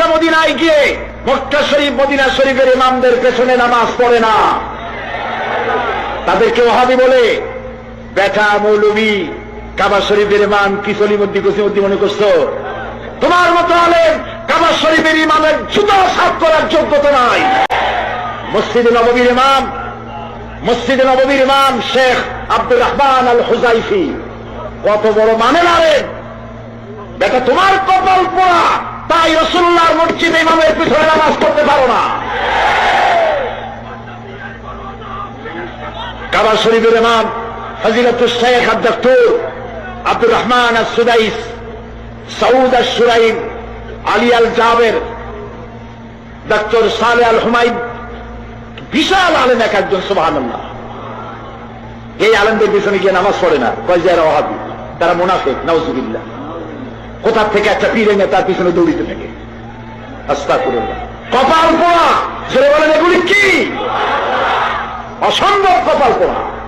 মক্কা মদিনায় গিয়ে, মক্কা শরীফ, মদিনা শরীফের ইমামদের পেছনে নামাজ পড়ে না। তাদেরকে ওহাবি বলে বেটা মৌলবী, কাবা শরীফের ইমাম কি সলিমদ্দি কসিমদ্দি মনে করছ? তোমার মতো আলেম, কাবা শরীফের ইমামের জুতো সাফ করার যোগ্যতা নাই। মসজিদে নববীর ইমাম, মসজিদে নববীর ইমাম শেখ আব্দুর রহমান আল হুজাইফি কত বড় মানে আলেম। বেটা তোমার কপাল পোড়া, তাই রসুল্লাহর মসজিদে ইমামের পিছনে নামাজ পড়তে পারো না। কাবা শরীফের ইমাম ফজিলতুল Sheikh Abdul Abdur Rahman Al Sudais Saud Al Shuraim Ali Al Jaber doctor Saleh Al Humayun বিশাল আলেম এক একজন সুবাহান এই আলেমদের পিছনে গিয়ে নামাজ পড়ে না, কয় যারা অহাবি তারা মোনাফেক নওজুবিল্লাহ কোথার থেকে একটা পীর এনে তার পিছনে দৌড়িতে থাকে? কপাল পোড়া। ছেলে বলেন এগুলি কি? অসম্ভব কপাল পোড়া।